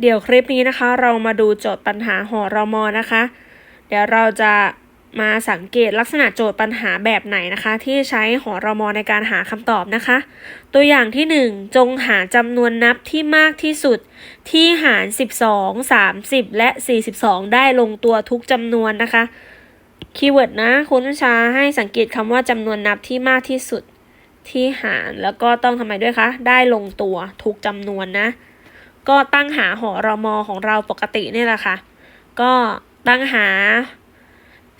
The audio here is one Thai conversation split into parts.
เดี๋ยวคลิปนี้นะคะ เรามาดูโจทย์ปัญหาหอรมอนะคะ เดี๋ยวเราจะมาสังเกตลักษณะโจทย์ปัญหาแบบไหนนะคะ ที่ใช้หอรมอในการหาคำตอบนะคะ ตัวอย่างที่ 1 จงหาจำนวนนับที่มากที่สุดที่หาร 12 30 และ 42 ได้ลงตัวทุกจำนวนนะคะคีย์เวิร์ดนะคุณชาให้สังเกตคำว่าจำนวนนับที่มากที่สุดที่หารแล้วก็ต้องทำไมด้วยคะ ได้ลงตัวทุกจำนวนนะ ก็ตั้งหาหอรมอของเราปกตินี่แหละค่ะ ก็ตั้งหา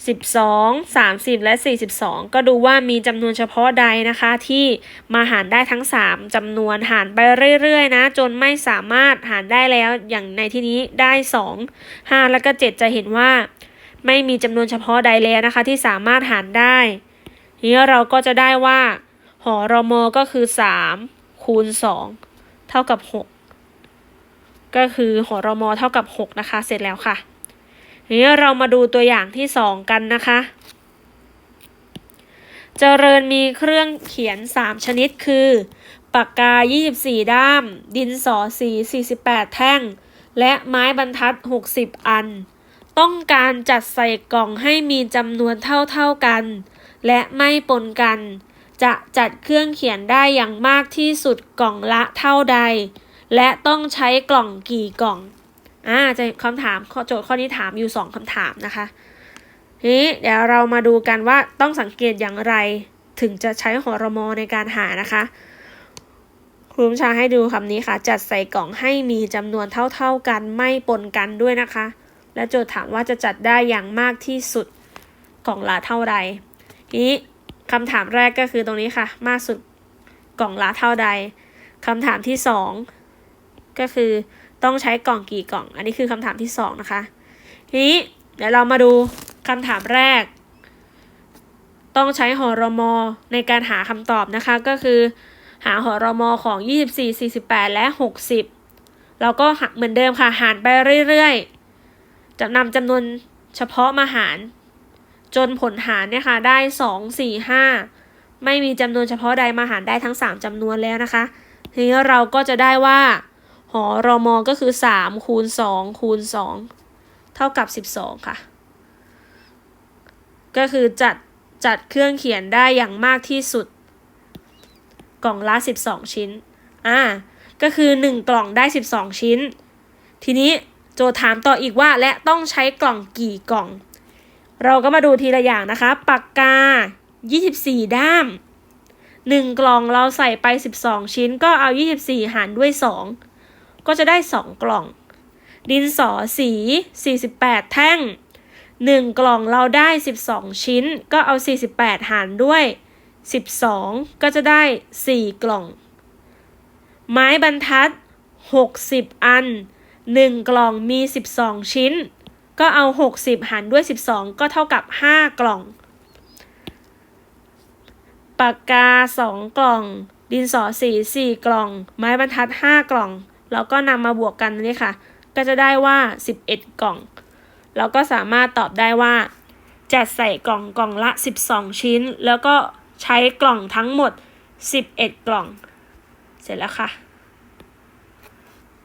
12 30 และ 42 ก็ดูว่ามีจำนวนเฉพาะใดนะคะ ที่มาหารได้ทั้ง 3จำนวนหารไปเรื่อยๆนะ จนไม่สามารถหารได้แล้วอย่างในที่นี้ได้ 2 5 แล้วก็ 7 จะเห็นว่า ไม่มีจำนวนเฉพาะใดแล้วนะคะ ที่สามารถหารได้ทีนี้เราก็จะได้ว่า หอรมอก็คือ 3 คูณ 2 เท่ากับ 6 ก็คือหอรมอเท่ากับ 6 นะคะ เสร็จแล้วค่ะนี้เรามาดูตัวอย่างที่ 2 กันนะคะเจริญมีเครื่องเขียน 3 ชนิดคือ ปากกา 24 ด้าม ดินสอสี 48 แท่ง และไม้บรรทัด 60 อัน ต้องการจัดใส่กล่องให้มีจำนวนเท่าๆกัน และไม่ปนกัน จะจัดเครื่องเขียนได้อย่างมากที่สุดกล่องละเท่าใด และต้องใช้กล่องกี่กล่องอ่าจะคำถามข้อโจทย์ข้อนี้ถามอยู่ 2คำถามนะคะ นี้เดี๋ยวเรามาดูกันว่าต้องสังเกตอย่างไรถึงจะใช้หอรมอในการหานะคะครูชาให้ดูคำนี้ค่ะ จัดใส่กล่องให้มีจำนวนเท่าๆกันไม่ปนกันด้วยนะคะ และโจทย์ถามว่าจะจัดได้อย่างมากที่สุดกล่องละเท่าใดทีนี้คำถามแรกก็คือตรงนี้ค่ะ มากสุดกล่องละเท่าใดคำถามที่สอง ก็คือต้องใช้กล่องกี่กล่อง อันนี้คือคำถามที่สองนะคะ ทีนี้เดี๋ยวเรามาดูคำถามแรก ต้องใช้หอรมอในการหาคำตอบนะคะ ก็คือหาหอรมอของ 24 48 และ 60เราก็เหมือนเดิมค่ะ หารไปเรื่อยๆ จะนำจำนวนเฉพาะมาหาร จนผลหารเนี่ยค่ะได้ 2 4 5 ไม่มีจำนวนเฉพาะใดมาหารได้ทั้ง 3จำนวนแล้วนะคะ ทีนี้เราก็จะได้ว่า อรมอก็คือ3คูณ2คูณ2เท่ากับ12ค่ะ ก็คือจัดจัดเครื่องเขียนได้อย่างมากที่สุด กล่องละ12ชิ้น อ่า ก็คือ1กล่องได้12ชิ้น ทีนี้โจถามต่ออีกว่าและต้องใช้กล่องกี่กล่อง เราก็มาดูทีละอย่างนะคะ ปากกา 24 ด้าม 1 กล่องเราใส่ไป 12 ชิ้นก็เอา 24 หารด้วย 2 ก็จะได้ 2 กล่อง ดินสอสี 48 แท่ง 1 กล่องเราได้ 12 ชิ้น ก็เอา 48 หารด้วย 12 ก็จะได้ 4 กล่อง ไม้บรรทัด 60 อัน 1 กล่องมี 12 ชิ้น ก็เอา 60 หารด้วย 12 ก็เท่ากับ 5 กล่อง ปากกา 2 กล่องดินสอสี4กล่อง ไม้บรรทัด 5 กล่อง แล้วก็นำมาบวกกันนี่ค่ะ ก็จะได้ว่า 11 กล่อง เราก็สามารถตอบได้ว่า จัดใส่กล่องกล่องละ 12 ชิ้น แล้วก็ใช้กล่องทั้งหมด 11 กล่อง เสร็จแล้วค่ะ